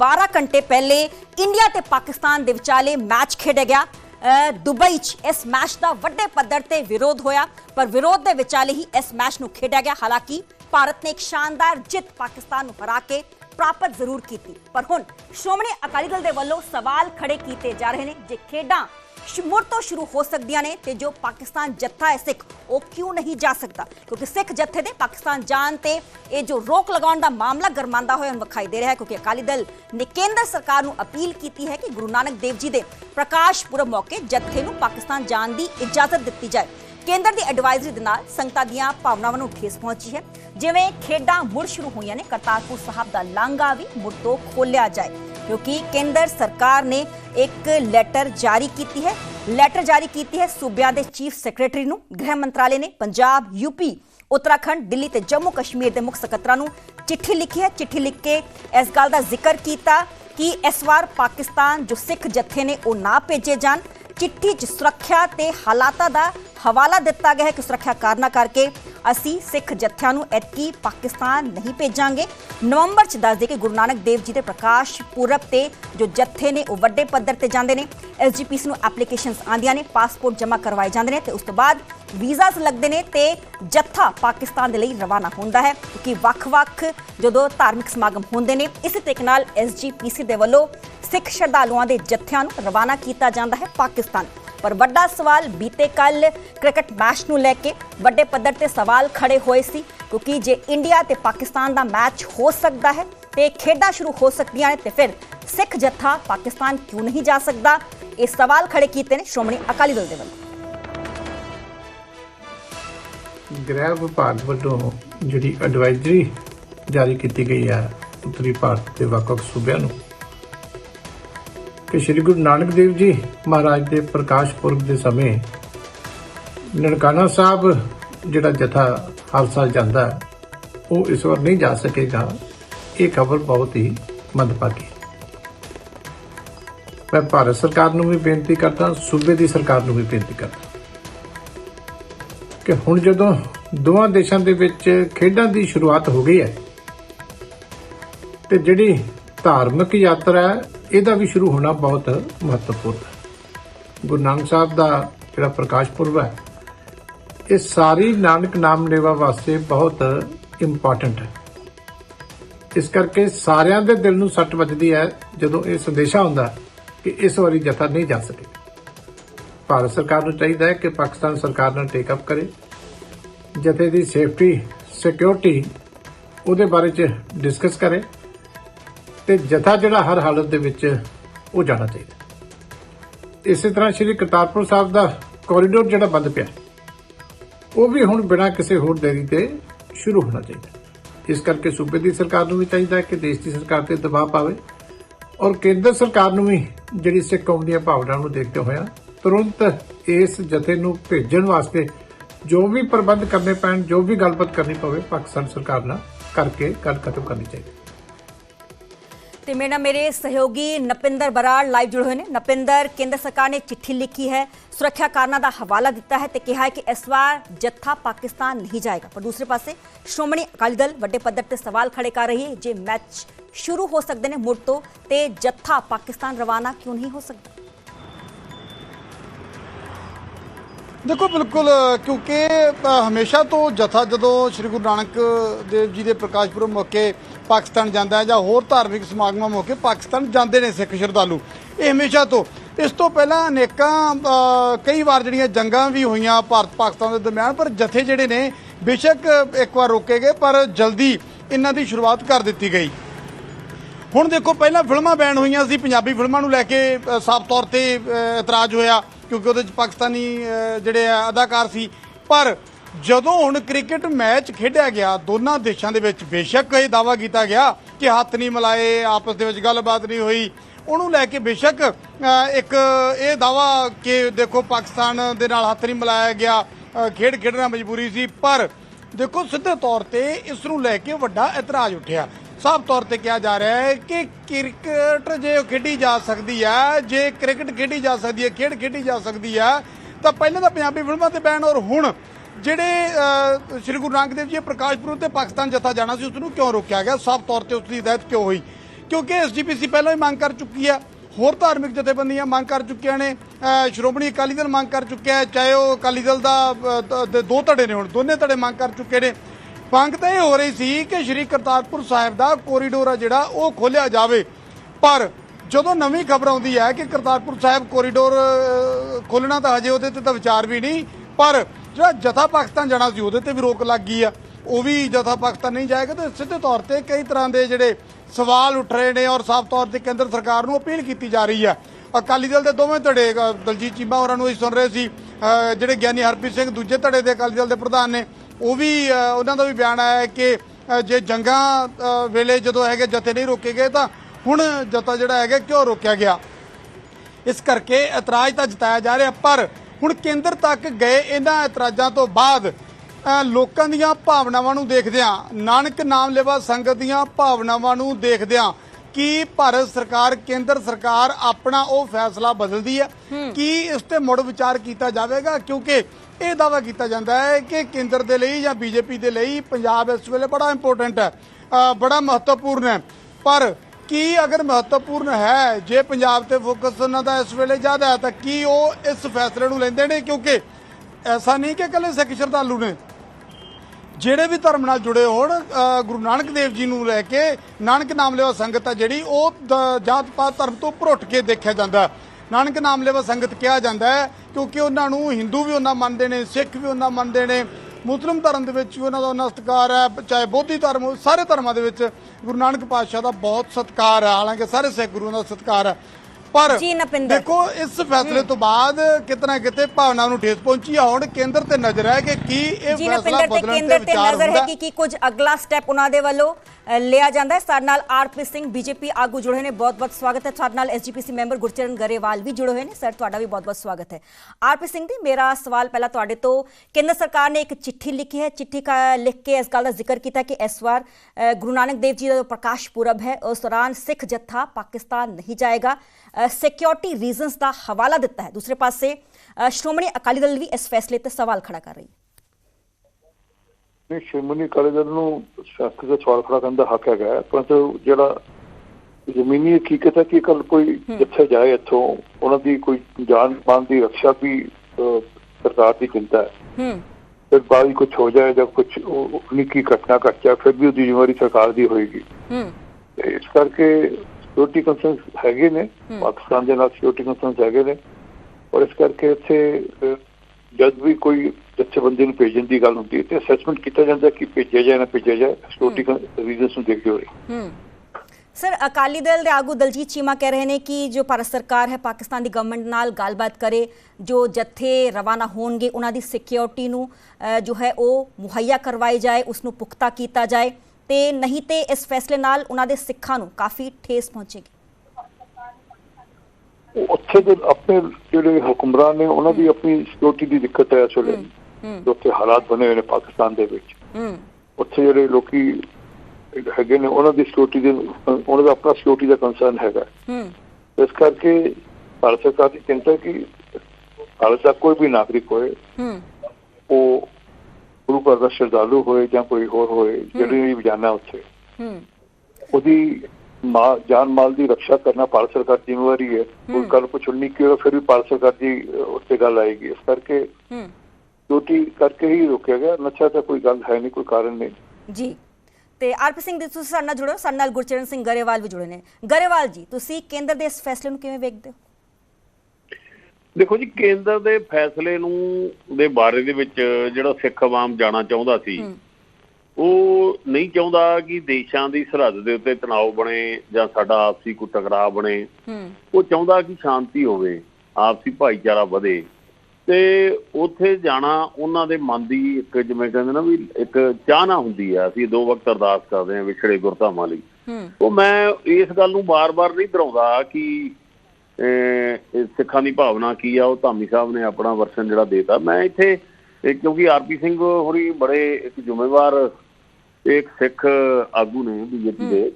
12 ਘੰਟੇ ਪਹਿਲੇ ਇੰਡੀਆ ਤੇ ਪਾਕਿਸਤਾਨ ਦੇ ਵਿਚਾਲੇ ਮੈਚ ਖੇਡਿਆ ਗਿਆ। ਦੁਬਈ 'ਚ ਇਸ ਮੈਚ ਦਾ ਵੱਡੇ ਪੱਧਰ ਤੇ ਵਿਰੋਧ ਹੋਇਆ, ਪਰ ਵਿਰੋਧ ਦੇ ਵਿਚਾਲੇ ਹੀ ਇਸ ਮੈਚ ਨੂੰ ਖੇਡਿਆ ਗਿਆ। ਹਾਲਾਂਕਿ ਭਾਰਤ ਨੇ ਇੱਕ ਸ਼ਾਨਦਾਰ ਜਿੱਤ ਪਾਕਿਸਤਾਨ ਨੂੰ ਹਰਾ ਕੇ ਪ੍ਰਾਪਤ ਜ਼ਰੂਰ ਕੀਤੀ। ਪਰ ਹੁਣ ਸ਼੍ਰੋਮਣੀ ਅਕਾਲੀ ਦਲ ਦੇ ਵੱਲੋਂ ਸਵਾਲ ਖੜੇ ਕੀਤੇ ਜਾ ਰਹੇ ਨੇ, ਜੇ ਖੇਡਾਂ ਮੁੜ ਤੋਂ ਸ਼ੁਰੂ ਹੋ ਸਕਦੀਆਂ ਨੇ ਤੇ ਜੋ ਪਾਕਿਸਤਾਨ ਜੱਥਾ ਹੈ ਸਿੱਖ, ਉਹ ਕਿਉਂ ਨਹੀਂ ਜਾ ਸਕਦਾ? ਕਿਉਂਕਿ ਸਿੱਖ ਜੱਥੇ ਦੇ ਪਾਕਿਸਤਾਨ ਜਾਣ ਤੇ ਇਹ ਜੋ ਰੋਕ ਲਗਾਉਣ ਦਾ ਮਾਮਲਾ ਗਰਮਾਂਦਾ ਹੋਇਆ ਵਿਖਾਈ ਦੇ ਰਿਹਾ ਹੈ, ਕਿਉਂਕਿ ਅਕਾਲੀ ਦਲ ਨੇ ਕੇਂਦਰ ਸਰਕਾਰ ਨੂੰ ਅਪੀਲ ਕੀਤੀ ਹੈ ਕਿ ਗੁਰੂ ਨਾਨਕ ਦੇਵ ਜੀ ਦੇ ਪ੍ਰਕਾਸ਼ ਪੁਰਬ ਮੌਕੇ ਜੱਥੇ ਨੂੰ ਪਾਕਿਸਤਾਨ ਜਾਣ ਦੀ ਇਜਾਜ਼ਤ ਦਿੱਤੀ ਜਾਏ। ਕੇਂਦਰ ਦੀ ਐਡਵਾਈਜ਼ਰੀ ਦੇ ਨਾਲ ਸੰਗਤਾਂ ਦੀਆਂ ਭਾਵਨਾਵਾਂ ਨੂੰ ਠੇਸ ਪਹੁੰਚੀ ਹੈ। ਜਿਵੇਂ ਖੇਡਾਂ ਮੁੜ ਸ਼ੁਰੂ ਹੋਈਆਂ ਨੇ, ਕਰਤਾਰਪੁਰ ਸਾਹਿਬ ਦਾ ਲਾਂਘਾ ਵੀ ਮੁੜ ਤੋਂ ਖੋਲਿਆ ਜਾਏ। ਕਿਉਂਕਿ ਕੇਂਦਰ ਸਰਕਾਰ ਨੇ ਇੱਕ ਲੈਟਰ ਜਾਰੀ ਕੀਤੀ ਹੈ। ਲੈਟਰ ਜਾਰੀ ਕੀਤੀ ਹੈ ਸੂਬਿਆਂ ਦੇ ਚੀਫ ਸੈਕਟਰੀ ਨੂੰ। ਗ੍ਰਹਿ ਮੰਤਰਾਲੇ ਨੇ ਪੰਜਾਬ ਯੂਪੀ ਉੱਤਰਾਖੰਡ, ਦਿੱਲੀ ਤੇ ਜੰਮੂ ਕਸ਼ਮੀਰ ਦੇ ਮੁੱਖ ਸਕੱਤਰਾਂ ਨੂੰ ਚਿੱਠੀ ਲਿਖੀ ਹੈ। ਚਿੱਠੀ ਲਿਖ ਕੇ ਇਸ ਗੱਲ ਦਾ ਜ਼ਿਕਰ ਕੀਤਾ ਕਿ ਇਸ ਵਾਰ ਪਾਕਿਸਤਾਨ ਜੋ ਸਿੱਖ ਜਥੇ ਨੇ ਉਹ ਨਾ ਭੇਜੇ ਜਾਣ। ਚਿੱਠੀ 'ਚ ਸੁਰੱਖਿਆ ਤੇ ਹਾਲਾਤਾਂ ਦਾ ਹਵਾਲਾ ਦਿੱਤਾ ਗਿਆ ਹੈ ਕਿ ਸੁਰੱਖਿਆ ਕਾਰਨਾਂ ਕਰਕੇ ਅਸੀਂ ਸਿੱਖ ਜੱਥਿਆਂ ਨੂੰ ਐਤਕੀ ਪਾਕਿਸਤਾਨ ਨਹੀਂ ਭੇਜਾਂਗੇ। ਨਵੰਬਰ 'ਚ ਦੱਸ ਦੇ ਕਿ ਗੁਰੂ ਨਾਨਕ ਦੇਵ ਜੀ ਦੇ ਪ੍ਰਕਾਸ਼ ਪੁਰਬ ਤੇ ਜੋ ਜੱਥੇ ਨੇ, ਉਹ ਵੱਡੇ ਪੱਧਰ ਤੇ ਜਾਂਦੇ ਨੇ। ਐਸਜੀਪੀਸੀ ਨੂੰ ਐਪਲੀਕੇਸ਼ਨਸ ਆਂਦੀਆਂ ਨੇ, ਪਾਸਪੋਰਟ ਜਮ੍ਹਾਂ ਕਰਵਾਏ ਜਾਂਦੇ ਨੇ ਤੇ ਉਸ ਤੋਂ ਬਾਅਦ ਵੀਜ਼ਾਸ ਲੱਗਦੇ ਨੇ ਤੇ ਜੱਥਾ ਪਾਕਿਸਤਾਨ ਦੇ ਲਈ ਰਵਾਨਾ ਹੁੰਦਾ ਹੈ, ਕਿਉਂਕਿ ਵੱਖ-ਵੱਖ ਜਦੋਂ ਧਾਰਮਿਕ ਸਮਾਗਮ ਹੁੰਦੇ ਨੇ, ਇਸੇ ਤਰੀਕੇ ਨਾਲ ਐਸਜੀਪੀਸੀ ਦੇ ਵੱਲੋਂ ਸਿੱਖ ਸ਼ਰਧਾਲੂਆਂ ਦੇ ਜੱਥਿਆਂ ਨੂੰ ਰਵਾਨਾ ਕੀਤਾ ਜਾਂਦਾ ਹੈ ਪਾਕਿਸਤਾਨ। ਪਰ ਵੱਡਾ ਸਵਾਲ ਬੀਤੇ ਕੱਲ ਕ੍ਰਿਕਟ ਮੈਚ ਨੂੰ ਲੈ ਕੇ ਵੱਡੇ ਪੱਧਰ ਤੇ ਸਵਾਲ ਖੜੇ ਹੋਏ ਸੀ, ਕਿਉਂਕਿ ਜੇ ਇੰਡੀਆ ਤੇ ਪਾਕਿਸਤਾਨ ਦਾ ਮੈਚ ਹੋ ਸਕਦਾ ਹੈ ਤੇ ਖੇਡਾਂ ਸ਼ੁਰੂ ਹੋ ਸਕਦੀਆਂ ਨੇ ਤੇ ਫਿਰ ਸਿੱਖ ਜੱਥਾ ਪਾਕਿਸਤਾਨ ਕਿਉਂ ਨਹੀਂ ਜਾ ਸਕਦਾ? ਇਹ ਸਵਾਲ ਖੜੇ ਕੀਤੇ ਨੇ ਸ਼੍ਰੋਮਣੀ ਅਕਾਲੀ ਦਲ ਦੇ ਵੱਲੋਂ। ਗ੍ਰਹਿ ਵਿਭਾਗ ਵੱਲੋਂ ਜਿਹੜੀ ਐਡਵਾਈਜ਼ਰੀ ਜਾਰੀ ਕੀਤੀ ਗਈ ਹੈ ਉੱਤਰੀ ਭਾਰਤ ਦੇ ਵੱਖ-ਵੱਖ ਸੂਬਿਆਂ ਨੂੰ। ਕਿ ਸ੍ਰੀ ਗੁਰੂ ਨਾਨਕ ਦੇਵ ਜੀ ਮਹਾਰਾਜ ਦੇ ਪ੍ਰਕਾਸ਼ ਪੁਰਬ ਦੇ ਸਮੇਂ ਨਨਕਾਣਾ ਸਾਹਿਬ ਜਿਹੜਾ ਜਥਾ ਹਰ ਸਾਲ ਜਾਂਦਾ ਉਹ ਇਸ ਵਾਰ ਨਹੀਂ ਜਾ ਸਕੇਗਾ। ਇਹ ਖਬਰ ਬਹੁਤ ਹੀ ਮੰਦਭਾਗੀ। ਮੈਂ ਭਾਰਤ ਸਰਕਾਰ ਨੂੰ ਵੀ ਬੇਨਤੀ ਕਰਦਾ, ਸੂਬੇ ਦੀ ਸਰਕਾਰ ਨੂੰ ਵੀ ਬੇਨਤੀ ਕਰਦਾ ਕਿ ਹੁਣ ਜਦੋਂ ਦੋਵਾਂ ਦੇਸ਼ਾਂ ਦੇ ਵਿੱਚ ਖੇਡਾਂ ਦੀ ਸ਼ੁਰੂਆਤ ਹੋ ਗਈ ਹੈ। ਤੇ ਜਿਹੜੀ ਧਾਰਮਿਕ ਯਾਤਰਾ ਹੈ, ਇਹਦਾ ਵੀ ਸ਼ੁਰੂ ਹੋਣਾ ਬਹੁਤ ਮਹੱਤਵਪੂਰਨ ਹੈ। ਗੁਰੂ ਨਾਨਕ ਸਾਹਿਬ ਦਾ ਜਿਹੜਾ ਪ੍ਰਕਾਸ਼ ਪੁਰਬ ਹੈ, ਇਹ ਸਾਰੀ ਨਾਨਕ ਨਾਮ ਲੇਵਾ ਵਾਸਤੇ ਬਹੁਤ ਇੰਪੋਰਟੈਂਟ ਹੈ। ਇਸ ਕਰਕੇ ਸਾਰਿਆਂ ਦੇ ਦਿਲ ਨੂੰ ਸੱਟ ਵੱਜਦੀ ਹੈ, ਜਦੋਂ ਇਹ ਸੰਦੇਸ਼ਾ ਹੁੰਦਾ ਕਿ ਇਸ ਵਾਰੀ ਜਥਾ ਨਹੀਂ ਜਾ ਸਕੇ। ਭਾਰਤ ਸਰਕਾਰ ਨੂੰ ਚਾਹੀਦਾ ਹੈ ਕਿ ਪਾਕਿਸਤਾਨ ਸਰਕਾਰ ਨਾਲ ਟੇਕ ਅਪ ਕਰੇ। ਜਥੇ ਦੀ ਸੇਫਟੀ ਸਿਕਿਉਰਿਟੀ ਉਹਦੇ ਬਾਰੇ ਚ ਡਿਸਕਸ ਕਰੇ ਤੇ ਜਥਾ ਜਿਹੜਾ ਹਰ ਹਾਲਤ ਦੇ ਵਿੱਚ ਉਹ ਜਾਣਾ ਚਾਹੀਦਾ। ਇਸੇ ਤਰ੍ਹਾਂ ਸ਼੍ਰੀ ਕਰਤਾਰਪੁਰ ਸਾਹਿਬ ਦਾ ਕੋਰੀਡੋਰ ਜਿਹੜਾ ਬੰਦ ਪਿਆ, ਉਹ ਵੀ ਹੁਣ ਬਿਨਾਂ ਕਿਸੇ ਹੋਰ ਦੇਰੀ ਤੇ ਸ਼ੁਰੂ ਹੋਣਾ ਚਾਹੀਦਾ। ਇਸ ਕਰਕੇ ਸੂਬੇ ਦੀ ਸਰਕਾਰ ਨੂੰ ਵੀ ਚਾਹੀਦਾ ਹੈ ਕਿ ਦੇਸ਼ ਦੀ ਸਰਕਾਰ ਤੇ ਦਬਾਅ ਪਾਵੇ ਔਰ ਕੇਂਦਰ ਸਰਕਾਰ ਨੂੰ ਵੀ ਜਿਹੜੀ ਸਿੱਖ ਕੌਮ ਦੀਆਂ ਭਾਵਨਾਵਾਂ ਨੂੰ ਦੇਖਦੇ ਹੋਇਆ ਤੁਰੰਤ ਇਸ ਜਥੇ ਨੂੰ ਭੇਜਣ ਵਾਸਤੇ ਜੋ ਵੀ ਪ੍ਰਬੰਧ ਕਰਨੇ ਪੈਣ, ਜੋ ਵੀ ਗੱਲਬਾਤ ਕਰਨੀ ਪਵੇ ਪਾਕਿਸਤਾਨ ਸਰਕਾਰ ਨਾਲ ਕਰਕੇ ਗੱਲ ਖਤਮ ਕਰਨੀ ਚਾਹੀਦੀ। ਤੇ ਮੇਰੇ ਨਾਲ ਮੇਰੇ ਸਹਿਯੋਗੀ ਨਪਿੰਦਰ ਬਰਾੜ ਲਾਈਵ ਜੁੜੇ ਹੋਏ ਨੇ। ਨਪਿੰਦਰ, ਕੇਂਦਰ ਸਰਕਾਰ ਨੇ ਚਿੱਠੀ ਲਿਖੀ ਹੈ, ਸੁਰੱਖਿਆ ਕਾਰਨਾਂ ਦਾ ਹਵਾਲਾ ਦਿੱਤਾ ਹੈ ਤੇ ਕਿਹਾ ਹੈ ਕਿ ਇਸ ਵਾਰ ਜੱਥਾ ਪਾਕਿਸਤਾਨ ਨਹੀਂ ਜਾਏਗਾ। ਪਰ ਦੂਸਰੇ ਪਾਸੇ, ਸ਼੍ਰੋਮਣੀ ਅਕਾਲੀ ਦਲ ਵੱਡੇ ਪੱਧਰ ਤੇ ਸਵਾਲ ਖੜੇ ਕਰ ਰਹੀ ਹੈ, ਜੇ ਮੈਚ ਸ਼ੁਰੂ ਹੋ ਸਕਦੇ ਨੇ ਮੁੜ ਤੋਂ ਤੇ ਜੱਥਾ ਪਾਕਿਸਤਾਨ ਰਵਾਨਾ ਕਿਉਂ ਨਹੀਂ ਹੋ ਸਕਦਾ? ਦੇਖੋ, ਬਿਲਕੁਲ, ਕਿਉਂਕਿ ਹਮੇਸ਼ਾ ਤੋਂ ਜਥਾ ਜਦੋਂ ਸ੍ਰੀ ਗੁਰੂ ਨਾਨਕ ਦੇਵ ਜੀ ਦੇ ਪ੍ਰਕਾਸ਼ ਪੁਰਬ ਮੌਕੇ ਪਾਕਿਸਤਾਨ ਜਾਂਦਾ ਹੈ ਜਾਂ ਹੋਰ ਧਾਰਮਿਕ ਸਮਾਗਮਾਂ ਮੌਕੇ ਪਾਕਿਸਤਾਨ ਜਾਂਦੇ ਨੇ ਸਿੱਖ ਸ਼ਰਧਾਲੂ, ਇਹ ਹਮੇਸ਼ਾ ਤੋਂ। ਇਸ ਤੋਂ ਪਹਿਲਾਂ ਅਨੇਕਾਂ ਕਈ ਵਾਰ ਜਿਹੜੀਆਂ ਜੰਗਾਂ ਵੀ ਹੋਈਆਂ ਭਾਰਤ ਪਾਕਿਸਤਾਨ ਦੇ ਦਰਮਿਆਨ, ਪਰ ਜਥੇ ਜਿਹੜੇ ਨੇ, ਬੇਸ਼ੱਕ ਇੱਕ ਵਾਰ ਰੋਕੇ ਗਏ, ਪਰ ਜਲਦੀ ਇਹਨਾਂ ਦੀ ਸ਼ੁਰੂਆਤ ਕਰ ਦਿੱਤੀ ਗਈ। ਹੁਣ ਦੇਖੋ, ਪਹਿਲਾਂ ਫਿਲਮਾਂ ਬੈਨ ਹੋਈਆਂ ਸੀ, ਪੰਜਾਬੀ ਫਿਲਮਾਂ ਨੂੰ ਲੈ ਕੇ ਸਾਫ਼ ਤੌਰ ਤੇ ਇਤਰਾਜ਼ ਹੋਇਆ। ਕਿਉਂਕਿ ਉਹਦੇ 'ਚ ਪਾਕਿਸਤਾਨੀ ਜਿਹੜੇ ਆ ਅਦਾਕਾਰ ਸੀ। ਪਰ ਜਦੋਂ ਹੁਣ ਕ੍ਰਿਕਟ ਮੈਚ ਖੇਡਿਆ ਗਿਆ, ਦੋਨਾਂ ਦੇਸ਼ਾਂ ਦੇ ਵਿੱਚ ਬੇਸ਼ੱਕ ਇਹ ਦਾਵਾ ਕੀਤਾ ਗਿਆ ਕਿ ਹੱਥ ਨਹੀਂ ਮਿਲਾਏ, ਆਪਸ ਦੇ ਵਿੱਚ ਗੱਲਬਾਤ ਨਹੀਂ ਹੋਈ। ਉਹਨੂੰ ਲੈ ਕੇ ਬੇਸ਼ੱਕ ਇੱਕ ਇਹ ਦਾਵਾ ਕਿ ਦੇਖੋ ਪਾਕਿਸਤਾਨ ਦੇ ਨਾਲ ਹੱਥ ਨਹੀਂ ਮਿਲਾਇਆ ਗਿਆ ਖੇਡ ਖੇਡਣਾ ਮਜਬੂਰੀ ਸੀ। ਪਰ ਦੇਖੋ ਸਿੱਧੇ ਤੌਰ ਤੇ ਇਸ ਨੂੰ ਲੈ ਕੇ ਵੱਡਾ ਇਤਰਾਜ਼ ਉੱਠਿਆ। ਸਾਫ਼ ਤੌਰ ਤੇ ਕਿਹਾ ਜਾ ਰਿਹਾ ਹੈ ਕਿ ਕ੍ਰਿਕਟ ਜੇ ਉਹ ਖੇਡੀ ਜਾ ਸਕਦੀ ਹੈ, ਜੇ ਕ੍ਰਿਕਟ ਖੇਡੀ ਜਾ ਸਕਦੀ ਹੈ, ਖੇਡ ਖੇਡੀ ਜਾ ਸਕਦੀ ਹੈ, ਤਾਂ ਪਹਿਲਾਂ ਤਾਂ ਪੰਜਾਬੀ ਫਿਲਮਾਂ ਤੇ ਬੈਨ ਔਰ ਹੁਣ ਜਿਹੜੇ ਸ੍ਰੀ ਗੁਰੂ ਨਾਨਕ ਦੇਵ ਜੀ ਦੇ ਪ੍ਰਕਾਸ਼ ਪੁਰਬ ਤੇ ਪਾਕਿਸਤਾਨ ਜਥਾ ਜਾਣਾ ਸੀ ਉਸ ਨੂੰ ਕਿਉਂ ਰੋਕਿਆ ਗਿਆ? ਸਾਫ਼ ਤੌਰ ਤੇ ਉਸ ਦੀ ਹਦਾਇਤ ਕਿਉਂ ਹੋਈ? ਕਿਉਂਕਿ ਐਸਜੀਪੀਸੀ ਪਹਿਲਾਂ ਹੀ ਮੰਗ ਕਰ ਚੁੱਕੀ ਹੈ, ਹੋਰ ਧਾਰਮਿਕ ਜਥੇਬੰਦੀਆਂ ਮੰਗ ਕਰ ਚੁੱਕੀਆਂ ਨੇ ਸ਼੍ਰੋਮਣੀ ਅਕਾਲੀ ਦਲ ਮੰਗ ਕਰ ਚੁੱਕਿਆ ਚਾਹੇ ਉਹ ਅਕਾਲੀ ਦਲ ਦਾ ਦੋ ਧੜੇ ਨੇ ਹੁਣ, ਦੋਨੇ ਧੜੇ ਮੰਗ ਕਰ ਚੁੱਕੇ ਨੇ। ਮੰਗ ਤਾਂ ਇਹ ਹੋ ਰਹੀ ਸੀ ਕਿ ਸ਼੍ਰੀ ਕਰਤਾਰਪੁਰ ਸਾਹਿਬ ਦਾ ਕੋਰੀਡੋਰ ਆ ਜਿਹੜਾ ਉਹ ਖੋਲਿਆ ਜਾਵੇ। ਪਰ ਜਦੋਂ ਨਵੀਂ ਖਬਰ ਆਉਂਦੀ ਹੈ ਕਿ ਕਰਤਾਰਪੁਰ ਸਾਹਿਬ ਕੋਰੀਡੋਰ ਅਹ, ਖੋਲ੍ਹਣਾ ਤਾਂ ਹਜੇ ਉਹਦੇ ਤੇ ਤਾਂ ਵਿਚਾਰ ਵੀ ਨਹੀਂ ਪਰ ਜਿਹੜਾ ਜਥਾ ਪਾਕਿਸਤਾਨ ਜਾਣਾ ਸੀ ਉਹਦੇ ਤੇ ਵੀ ਰੋਕ ਲੱਗ ਗਈ ਆ। ਉਹ ਵੀ ਜਥਾ ਪਾਕਿਸਤਾਨ ਨਹੀਂ ਜਾਏਗਾ ਤੇ ਸਿੱਧੇ ਤੌਰ ਤੇ ਕਈ ਤਰ੍ਹਾਂ ਦੇ ਜਿਹੜੇ ਸਵਾਲ ਉੱਠ ਰਹੇ ਨੇ ਔਰ ਸਾਫ਼ ਤੌਰ ਤੇ ਕੇਂਦਰ ਸਰਕਾਰ ਨੂੰ ਅਪੀਲ ਕੀਤੀ ਜਾ ਰਹੀ ਹੈ ਅਕਾਲੀ ਦਲ ਦੇ ਦੋਵੇਂ ਧੜੇ ਦਲਜੀਤ ਚੀਮਾ ਹੋਰਾਂ ਨੂੰ ਹੀ ਸੁਣ ਰਹੇ ਸੀ ਜਿਹੜੇ ਗਿਆਨੀ ਹਰਪ੍ਰੀਤ ਸਿੰਘ ਦੂਜੇ ਧੜੇ ਦੇ ਅਕਾਲੀ ਦਲ ਦੇ ਪ੍ਰਧਾਨ ਨੇ। ਉਹ ਵੀ ਉਹਨਾਂ ਦਾ ਵੀ ਬਿਆਨ ਆਇਆ ਹੈ ਕਿ ਜੇ ਜੰਗਾਂ ਵੇਲੇ ਜਦੋਂ ਹੈਗੇ ਜਥੇ ਨਹੀਂ ਰੋਕੇ ਗਏ, ਤਾਂ ਹੁਣ ਜਥਾ ਜਿਹੜਾ ਹੈਗਾ ਕਿਉਂ ਰੋਕਿਆ ਗਿਆ? ਇਸ ਕਰਕੇ ਇਤਰਾਜ਼ ਤਾਂ ਜਤਾਇਆ ਜਾ ਰਿਹਾ, ਪਰ ਹੁਣ ਕੇਂਦਰ ਤੱਕ ਗਏ ਇਹਨਾਂ ਇਤਰਾਜ਼ਾਂ ਤੋਂ ਬਾਅਦ ਲੋਕਾਂ ਦੀਆਂ ਭਾਵਨਾਵਾਂ ਨੂੰ ਦੇਖਦਿਆਂ, ਨਾਨਕ ਨਾਮ ਲੈਵਾ ਸੰਗਤ ਦੀਆਂ ਭਾਵਨਾਵਾਂ ਨੂੰ ਦੇਖਦਿਆਂ ਕੀ ਭਾਰਤ ਸਰਕਾਰ ਕੇਂਦਰ ਸਰਕਾਰ ਆਪਣਾ ਉਹ ਫੈਸਲਾ ਬਦਲਦੀ ਹੈ? ਕੀ ਇਸ ਤੇ ਮੁੜ ਵਿਚਾਰ ਕੀਤਾ ਜਾਵੇਗਾ? ਕਿਉਂਕਿ ਇਹ ਦਾਵਾ ਕੀਤਾ ਜਾਂਦਾ ਹੈ ਕਿ ਕੇਂਦਰ ਦੇ ਲਈ ਜਾਂ ਬੀਜੇਪੀ ਦੇ ਲਈ ਪੰਜਾਬ ਇਸ ਵੇਲੇ ਬੜਾ ਇੰਪੋਰਟੈਂਟ ਹੈ ਬੜਾ ਮਹੱਤਵਪੂਰਨ ਹੈ। ਪਰ ਕੀ ਅਗਰ ਮਹੱਤਵਪੂਰਨ ਹੈ ਜੇ ਪੰਜਾਬ ਤੇ ਫੋਕਸ ਉਹਨਾਂ ਦਾ ਇਸ ਵੇਲੇ ਜ਼ਿਆਦਾ ਹੈ ਤਾਂ ਕੀ ਉਹ ਇਸ ਫੈਸਲੇ ਨੂੰ ਲੈਂਦੇ ਨੇ? ਕਿਉਂਕਿ ਐਸਾ ਨਹੀਂ ਕਿ ਇਕੱਲੇ ਸਿੱਖ ਸ਼ਰਧਾਲੂ ਨੇ ਜਿਹੜੇ ਵੀ ਧਰਮ ਨਾਲ ਜੁੜੇ ਹੋਣ ਗੁਰੂ ਨਾਨਕ ਦੇਵ ਜੀ ਨੂੰ ਲੈ ਕੇ ਨਾਨਕ ਨਾਮ ਲੈਵਾ ਸੰਗਤ ਆ ਜਿਹੜੀ ਉਹ ਦ- ਜਾਤ ਪਾਤ ਧਰਮ ਤੋਂ ਉੱਪਰ ਕੇ ਦੇਖਿਆ ਜਾਂਦਾ ਨਾਨਕ ਨਾਮ ਲੈਵਾ ਸੰਗਤ ਕਿਹਾ ਜਾਂਦਾ ਹੈ ਕਿਉਂਕਿ ਉਹਨਾਂ ਨੂੰ ਹਿੰਦੂ ਵੀ ਉਹਨਾਂ ਮੰਨਦੇ ਨੇ ਸਿੱਖ ਵੀ ਉਹਨਾਂ ਮੰਨਦੇ ਨੇ ਮੁਸਲਿਮ ਧਰਮ ਦੇ ਵਿੱਚ ਵੀ ਉਹਨਾਂ ਦਾ ਉਹਨਾਂ ਸਤਿਕਾਰ ਹੈ ਚਾਹੇ ਬੋਧੀ ਧਰਮ ਹੋਵੇ, ਸਾਰੇ ਧਰਮਾਂ ਦੇ ਵਿੱਚ ਗੁਰੂ ਨਾਨਕ ਪਾਤਸ਼ਾਹ ਦਾ ਬਹੁਤ ਸਤਿਕਾਰ ਹੈ। ਹਾਲਾਂਕਿ ਸਾਰੇ ਸਿੱਖ ਗੁਰੂਆਂ ਦਾ ਸਤਿਕਾਰ ਹੈ। ਪਰ ਜੀ, ਨਪਿੰਦਰ। ਦੇਖੋ ਇਸ ਫੈਸਲੇ ਤੋਂ ਬਾਅਦ ਕਿਤਨਾ ਕਿਤੇ ਭਾਵਨਾ ਨੂੰ ਠੇਸ ਪਹੁੰਚੀ ਆ। ਹੁਣ ਕੇਂਦਰ ਤੇ ਨਜ਼ਰ ਹੈ ਕਿ ਕੀ ਇਹ ਫੈਸਲਾ ਤੇ ਬਦਲਣ ਕੇਂਦਰ ਤੇ ਨਜ਼ਰ ਹੈ ਕਿ ਕੀ ਕੁਝ ਅਗਲਾ ਸਟੈਪ ਉਹਨਾਂ ਦੇ ਵੱਲੋਂ ਲਿਆ ਜਾਂਦਾ ਹੈ। ਸਾਡੇ ਨਾਲ ਆਰਪੀ ਸਿੰਘ ਬੀਜੇਪੀ ਆਗੂ ਜੁੜੇ ਨੇ। ਬਹੁਤ ਬਹੁਤ ਸਵਾਗਤ ਹੈ। ਸਾਡੇ ਨਾਲ ਐਸਜੀਪੀਸੀ ਮੈਂਬਰ ਗੁਰਚਰਨ ਗਰੇਵਾਲ ਵੀ ਜੁੜੇ ਹੋਏ ਨੇ। ਸਰ ਤੁਹਾਡਾ ਵੀ ਬਹੁਤ ਬਹੁਤ ਸਵਾਗਤ ਹੈ। ਆਰਪੀ ਸਿੰਘ ਜੀ ਮੇਰਾ ਸਵਾਲ ਪਹਿਲਾਂ ਤੁਹਾਡੇ ਤੋਂ ਕੇਂਦਰ ਸਰਕਾਰ ਨੇ ਇੱਕ ਚਿੱਠੀ ਲਿਖੀ ਹੈ। ਚਿੱਠੀ ਲਿਖ ਕੇ ਇਸ ਗੱਲ ਦਾ ਜ਼ਿਕਰ ਕੀਤਾ ਕਿ ਇਸ ਵਾਰ ਗੁਰੂ ਨਾਨਕ ਦੇਵ ਜੀ ਦਾ ਪ੍ਰਕਾਸ਼ ਪੁਰਬ ਹੈ ਉਸ ਦੌਰਾਨ ਸਿੱਖ ਜੱਥਾ ਪਾਕਿਸਤਾਨ ਨਹੀਂ ਜਾਏਗਾ। ਸਿਕਿਉਰਿਟੀ ਰੀਜ਼ਨਸ ਦਾ ਹਵਾਲਾ ਦਿੱਤਾ ਹੈ। ਦੂਸਰੇ ਪਾਸੇ ਸ਼੍ਰੋਮਣੀ ਅਕਾਲੀ ਦਲ ਵੀ ਇਸ ਫੈਸਲੇ ਤੇ ਸਵਾਲ ਖੜਾ ਕਰ ਰਹੀ ਹੈ। ਨਹੀਂ ਸ਼੍ਰੋਮਣੀ ਅਕਾਲੀ ਦਲ ਨੂੰ ਸਿਆਸਤ ਦਾ ਸਵਾਲ ਖੜਾ ਕਰਨ ਦਾ ਹੱਕ ਹੈਗਾ ਪਰੰਤੂ ਜਿਹੜਾ ਜ਼ਮੀਨੀ ਹਕੀਕਤ ਹੈ ਕਿ ਕੱਲ ਕੋਈ ਜਿੱਥੇ ਜਾਏ ਇੱਥੋਂ ਉਹਨਾਂ ਦੀ ਕੋਈ ਜਾਨ ਮਾਨ ਦੀ ਰੱਖਿਆ ਵੀ ਸਰਕਾਰ ਦੀ ਚਿੰਤਾ ਹੈ। ਹੂੰ। ਫਿਰ ਬਾਅਦ ਕੁਝ ਹੋ ਜਾਏ ਜਾਂ ਕੁਝ ਨਿੱਕੀ ਘਟਨਾ ਘਟ ਜਾਏ ਫਿਰ ਵੀ ਉਹਦੀ ਜ਼ਿੰਮੇਵਾਰੀ ਸਰਕਾਰ ਦੀ ਹੋਏਗੀ। ਹੂੰ। ਇਸ ਕਰਕੇ ਸਿਕਿਉਰਿਟੀ ਕੰਸਰਨਸ ਹੈਗੇ ਨੇ ਪਾਕਿਸਤਾਨ ਦੇ ਨਾਲ ਸਿਕਿਉਰਿਟੀ ਕੰਸਰਨਸ ਹੈਗੇ ਨੇ। ਔਰ ਇਸ ਕਰਕੇ ਇੱਥੇ ਜਦ ਵੀ ਕੋਈ ਜਥੇਬੰਦੀ ਨੂੰ ਭੇਜਣ ਦੀ ਗੱਲ ਹੁੰਦੀ ਹੈ ਤੇ ਅਸੈਸਮੈਂਟ ਕੀਤਾ ਜਾਂਦਾ ਕਿ ਭੇਜਿਆ ਜਾਏ ਨਾ ਭੇਜਿਆ ਜਾਏ ਸਿਕਿਉਰਿਟੀ ਰੀਜ਼ਨਸ ਨੂੰ ਦੇਖਦੇ ਹੋਏ। ਹੂੰ। ਸਰ ਅਕਾਲੀ ਦਲ ਦੇ ਆਗੂ ਦਲਜੀਤ ਚੀਮਾ ਕਹਿ ਰਹੇ ਨੇ ਕਿ ਜੋ ਭਾਰਤ ਸਰਕਾਰ ਹੈ ਪਾਕਿਸਤਾਨ ਦੀ ਗਵਰਨਮੈਂਟ ਨਾਲ ਗੱਲਬਾਤ ਕਰੇ ਜੋ ਜਥੇ ਰਵਾਨਾ ਹੋਣਗੇ ਉਹਨਾਂ ਦੀ ਸਿਕਿਉਰਿਟੀ ਨੂੰ ਜੋ ਹੈ ਉਹ ਮੁਹੱਈਆ ਕਰਵਾਈ ਜਾਏ ਉਸ ਨੂੰ ਪੁਖਤਾ ਕੀਤਾ ਜਾਏ। ਤੇ ਨਹੀਂ ਤੇ ਇਸ ਫੈਸਲੇ ਨਾਲ ਉਹਨਾਂ ਦੇ ਸਿੱਖਾਂ ਨੂੰ ਕਾਫੀ ਠੇਸ ਪਹੁੰਚੇਗੀ। ਉੱਥੇ ਦੇ ਆਪਣੇ ਜਿਹੜੇ ਹੁਕਮਰਾਨ ਨੇ ਉਹਨਾਂ ਦੀ ਆਪਣੀ ਸਿਕਿਉਰਿਟੀ ਦੀ ਦਿੱਕਤ ਹੈ ਇਸ ਵੇਲੇ। ਉੱਥੇ ਹਾਲਾਤ ਬਣੇ ਹੋਏ ਨੇ ਪਾਕਿਸਤਾਨ ਦੇ ਵਿੱਚ। ਉੱਥੇ ਜਿਹੜੇ ਲੋਕੀ ਹੈਗੇ ਨੇ ਉਹਨਾਂ ਦੀ ਸਿਕਿਉਰਿਟੀ ਦੇ ਉਹਨਾਂ ਦਾ ਆਪਣਾ ਸਿਕਿਉਰਿਟੀ ਦਾ ਕੰਸਰਨ ਹੈਗਾ। ਇਸ ਕਰਕੇ ਭਾਰਤ ਸਰਕਾਰ ਦੀ ਚਿੰਤਾ ਕਿ ਭਾਰਤ ਦਾ ਕੋਈ ਵੀ ਨਾਗਰਿਕ ਹੋਏ ਉਹ ਗੁਰੂ ਘਰ ਦਾ ਸ਼ਰਧਾਲੂ ਹੋਏ ਜਾਂ ਕੋਈ ਹੋਰ ਹੋਏ ਜਿਹੜੀ ਵੀ ਜਾਣਾ ਉੱਥੇ। ਹੂੰ। ਉਹਦੀ ਮਾਂ ਜਾਨ ਮਾਲ ਦੀ ਰੱਖਿਆ ਕਰਨਾ ਭਾਰਤ ਸਰਕਾਰ ਦੀ ਜ਼ਿੰਮੇਵਾਰੀ ਹੈ। ਕੋਈ ਕੱਲ ਕੁਛ ਨਹੀਂ ਕਿਹਾ ਫਿਰ ਵੀ ਭਾਰਤ ਸਰਕਾਰ ਦੀ ਉੱਤੇ ਗੱਲ ਆਏਗੀ। ਇਸ ਕਰਕੇ ਹੂੰ। ਡਿਊਟੀ ਕਰਕੇ ਹੀ ਰੋਕਿਆ ਗਿਆ। ਨਸ਼ਾ ਤਾਂ ਕੋਈ ਗੱਲ ਹੈ ਨਹੀਂ ਕੋਈ ਕਾਰਨ ਨਹੀਂ। ਜੀ। ਤੇ ਆਰਪੀ ਸਿੰਘ ਜੀ ਤੁਸੀਂ ਸਾਡੇ ਨਾਲ ਜੁੜੋ। ਸਾਡੇ ਨਾਲ ਗੁਰਚਰਨ ਸਿੰਘ ਗਰੇਵਾਲ ਵੀ ਜੁੜੇ ਨੇ। ਗਰੇਵਾਲ ਜੀ ਤੁਸੀਂ ਕੇਂਦਰ ਦੇ ਇਸ ਫੈਸਲੇ ਨੂੰ ਕਿਵੇਂ ਵੇਖਦੇ ਹੋ? ਦੇਖੋ ਜੀ ਕੇਂਦਰ ਦੇ ਫੈਸਲੇ ਨੂੰ ਦੇ ਬਾਰੇ ਦੇ ਵਿੱਚ ਜਿਹੜਾ ਸਿੱਖ ਆਵਾਮ ਜਾਣਾ ਚਾਹੁੰਦਾ ਸੀ ਉਹ ਨਹੀਂ ਚਾਹੁੰਦਾ ਕਿ ਦੇਸ਼ਾਂ ਦੀ ਸਰਹੱਦ ਦੇ ਉੱਤੇ ਤਣਾਅ ਬਣੇ ਜਾਂ ਸਾਡਾ ਆਪਸੀ ਕੋਈ ਟਕਰਾਅ ਬਣੇ ਉਹ ਚਾਹੁੰਦਾ ਕਿ ਸ਼ਾਂਤੀ ਹੋਵੇ ਆਪਸੀ ਭਾਈਚਾਰਾ ਵਧੇ ਤੇ ਉੱਥੇ ਜਾਣਾ ਉਹਨਾਂ ਦੇ ਮਨ ਦੀ ਇੱਕ ਜਿਵੇਂ ਕਹਿੰਦੇ ਨਾ ਵੀ ਇੱਕ ਚਾਹਨਾ ਹੁੰਦੀ ਆ। ਅਸੀਂ ਦੋ ਵਕਤ ਅਰਦਾਸ ਕਰਦੇ ਹਾਂ ਵਿਛੜੇ ਗੁਰਧਾਮਾਂ ਲਈ। ਉਹ ਮੈਂ ਇਸ ਗੱਲ ਨੂੰ ਬਾਰ-ਬਾਰ ਨਹੀਂ ਦੁਹਰਾਉਂਦਾ ਕਿ ਸਿੱਖਾਂ ਦੀ ਭਾਵਨਾ ਕੀ ਆ? ਉਹ ਧਾਮੀ ਸਾਹਿਬ ਨੇ ਆਪਣਾ ਵਰਸ਼ਨ ਜਿਹੜਾ ਦੇਤਾ। ਮੈਂ ਇੱਥੇ ਕਿਉਂਕਿ ਆਰਪੀ ਸਿੰਘ ਹੋਰੀ ਬੜੇ ਇੱਕ ਜ਼ਿੰਮੇਵਾਰ ਇੱਕ ਸਿੱਖ ਆਗੂ ਨੇ ਬੀਜੇਪੀ ਦੇ।